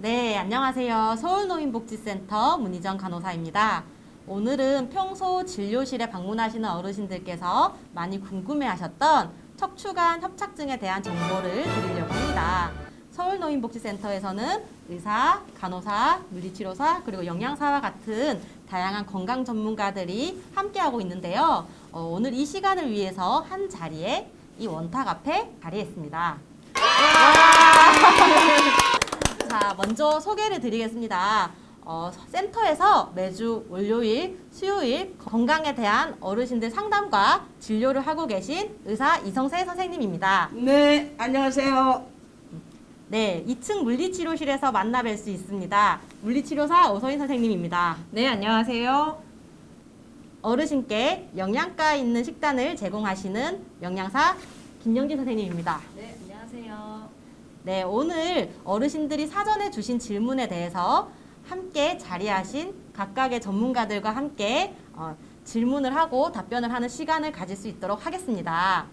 네, 안녕하세요. 서울노인복지센터 문희정 간호사입니다. 오늘은 평소 진료실에 방문하시는 어르신들께서 많이 궁금해하셨던 척추관 협착증에 대한 정보를 드리려고 합니다. 서울노인복지센터에서는 의사, 간호사, 물리치료사, 그리고 영양사와 같은 다양한 건강 전문가들이 함께하고 있는데요. 어, 오늘 이 시간을 위해서 한 자리에 이 원탁 앞에 자리했습니다. 자, 먼저 소개를 드리겠습니다. 어, 센터에서 매주 월요일, 수요일 건강에 대한 어르신들 상담과 진료를 하고 계신 의사 이성세 선생님입니다. 네, 안녕하세요. 네, 2층 물리치료실에서 만나 뵐 수 있습니다. 물리치료사 오서인 선생님입니다. 네, 안녕하세요. 어르신께 영양가 있는 식단을 제공하시는 영양사 김영진 선생님입니다. 네, 안녕하세요. 네, 오늘 어르신들이 사전에 주신 질문에 대해서 함께 자리하신 각각의 전문가들과 함께 어, 질문을 하고 답변을 하는 시간을 가질 수 있도록 하겠습니다.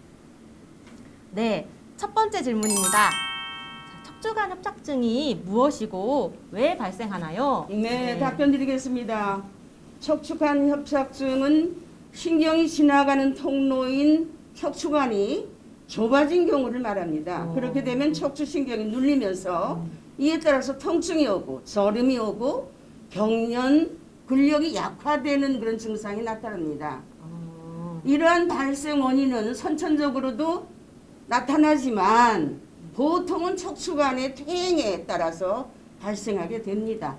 네, 첫 번째 질문입니다. 자, 척추관 협착증이 무엇이고 왜 발생하나요? 네, 답변 드리겠습니다. 척추관 협착증은 신경이 지나가는 통로인 척추관이 좁아진 경우를 말합니다. 어. 그렇게 되면 척추신경이 눌리면서 이에 따라서 통증이 오고 저림이 오고 경련, 근력이 약화되는 그런 증상이 나타납니다. 어, 이러한 발생 원인은 선천적으로도 나타나지만 보통은 척추관의 퇴행에 따라서 발생하게 됩니다.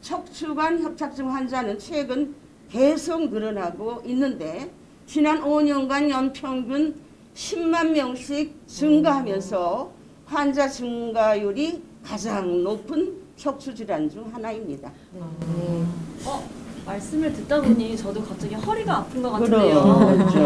척추관 협착증 환자는 최근 계속 늘어나고 있는데 지난 5년간 연평균 10만 명씩 증가하면서 환자 증가율이 가장 높은 척추 질환 중 하나입니다. 어, 말씀을 듣다 보니 저도 갑자기 허리가 아픈 것 같은데요. 그렇죠.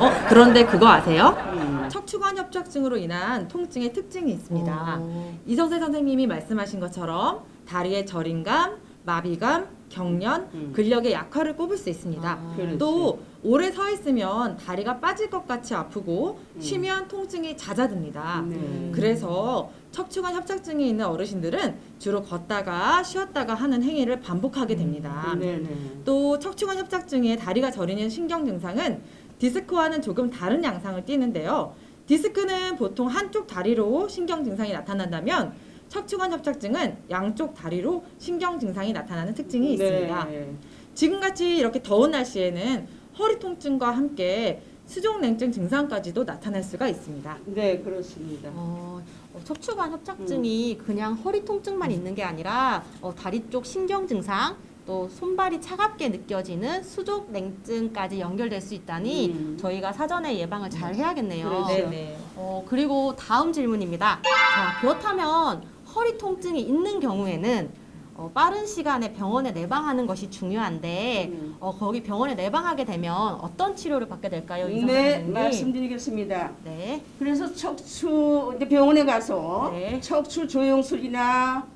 어, 그런데 그거 아세요? 음. 척추관 협착증으로 인한 통증의 특징이 있습니다. 어, 이성세 선생님이 말씀하신 것처럼 다리의 저림감, 마비감, 경련, 음. 근력의 약화를 꼽을 수 있습니다. 아. 또 오래 서 있으면 다리가 빠질 것 같이 아프고 음. 쉬면 통증이 잦아듭니다. 네. 그래서 척추관 협착증이 있는 어르신들은 주로 걷다가 쉬었다가 하는 행위를 반복하게 됩니다. 네 네. 또 척추관 협착증의 다리가 저리는 신경 증상은 디스크와는 조금 다른 양상을 띠는데요. 디스크는 보통 한쪽 다리로 신경 증상이 나타난다면 척추관 협착증은 양쪽 다리로 신경 증상이 나타나는 특징이 있습니다. 네. 지금같이 이렇게 더운 날씨에는 허리 통증과 함께 수족 냉증 증상까지도 나타날 수가 있습니다. 네, 그렇습니다. 어, 어, 척추관 협착증이 그냥 허리 통증만 있는 게 아니라 어, 다리 쪽 신경 증상 또 손발이 차갑게 느껴지는 수족 냉증까지 연결될 수 있다니 음. 저희가 사전에 예방을 잘 해야겠네요. 그렇죠. 네네. 어, 그리고 다음 질문입니다. 자, 그렇다면 허리 통증이 있는 경우에는 어, 빠른 시간에 병원에 내방하는 것이 중요한데 음. 어, 거기 병원에 내방하게 되면 어떤 치료를 받게 될까요? 네, 선생님? 말씀드리겠습니다. 네. 그래서 척추 이제 병원에 가서 네. 척추 조영술이나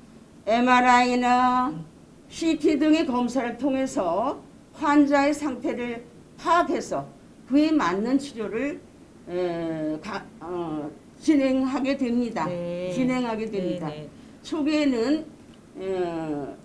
MRI나 CT 등의 검사를 통해서 환자의 상태를 파악해서 그에 맞는 치료를 에, 가- 어, 진행하게 됩니다. 네. 진행하게 됩니다. 네 네. 초기에는 어,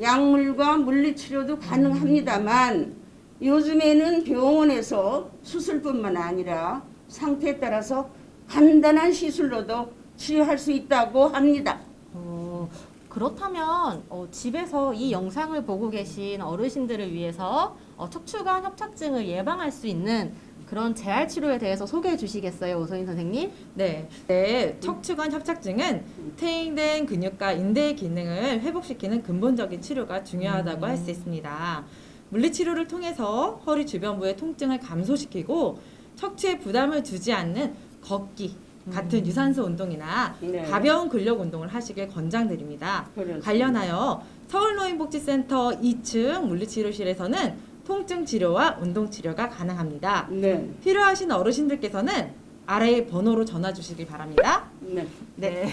약물과 물리치료도 가능합니다만 요즘에는 병원에서 수술뿐만 아니라 상태에 따라서 간단한 시술로도 치료할 수 있다고 합니다. 어, 그렇다면 어, 집에서 이 영상을 보고 계신 어르신들을 위해서 어, 척추관 협착증을 예방할 수 있는 그런 재활 치료에 대해서 소개해 주시겠어요, 오소인 선생님? 네. 네, 척추관 협착증은 퇴행된 근육과 인대의 기능을 회복시키는 근본적인 치료가 중요하다고 할 수 있습니다. 물리치료를 통해서 허리 주변부의 통증을 감소시키고 척추에 부담을 주지 않는 걷기 같은 유산소 운동이나 네. 가벼운 근력 운동을 하시길 권장드립니다. 그렇습니다. 관련하여 서울노인복지센터 2층 물리치료실에서는 통증 치료와 운동 치료가 가능합니다. 네, 필요하신 어르신들께서는 아래의 번호로 전화 주시길 바랍니다. 네. 네.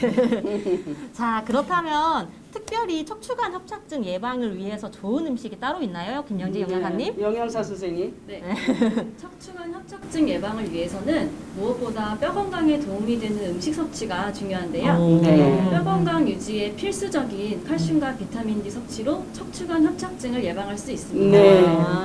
자, 그렇다면 특별히 척추관 협착증 예방을 위해서 좋은 음식이 따로 있나요, 김영지 영양사님? 네, 영양사 선생님. 네. 척추관 협착증 예방을 위해서는 무엇보다 뼈 건강에 도움이 되는 음식 섭취가 중요한데요. 네. 뼈 건강 유지에 필수적인 칼슘과 비타민 D 섭취로 척추관 협착증을 예방할 수 있습니다. 네. 아,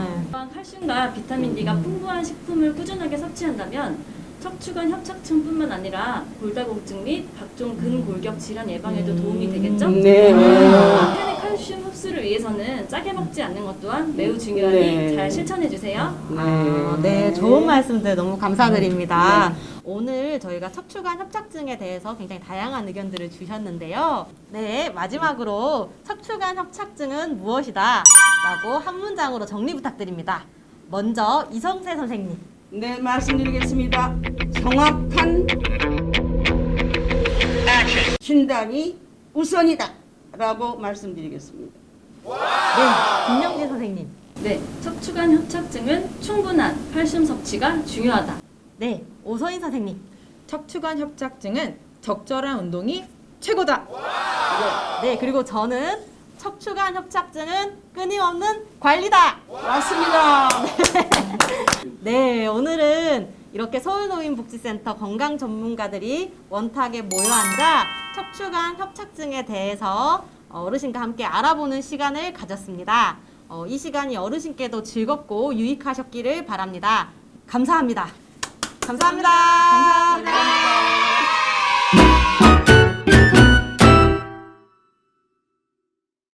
비타민 D가 풍부한 식품을 꾸준하게 섭취한다면 척추관 협착증뿐만 아니라 골다공증 및 각종 근골격 질환 예방에도 도움이 되겠죠? 네. 한편의 칼슘 흡수를 위해서는 짜게 먹지 않는 것 또한 매우 중요하니 네. 잘 실천해 주세요. 아, 네, 좋은 말씀들 너무 감사드립니다. 오늘 저희가 척추관 협착증에 대해서 굉장히 다양한 의견들을 주셨는데요. 네, 마지막으로 척추관 협착증은 무엇이다? 라고 한 문장으로 정리 부탁드립니다. 먼저 이성세 선생님. 네, 말씀드리겠습니다. 정확한 진단이 우선이다. 라고 말씀드리겠습니다. 네, 김영진 선생님. 네, 척추관 협착증은 충분한 칼슘 섭취가 중요하다. 네, 오서인 선생님. 척추관 협착증은 적절한 운동이 최고다. 네, 그리고 저는 척추관 협착증은 끊임없는 관리다. 맞습니다. 네, 오늘은 이렇게 서울노인복지센터 건강 전문가들이 원탁에 모여 앉아 척추관 협착증에 대해서 어르신과 함께 알아보는 시간을 가졌습니다. 어, 이 시간이 어르신께도 즐겁고 유익하셨기를 바랍니다. 감사합니다. 감사합니다. 감사합니다.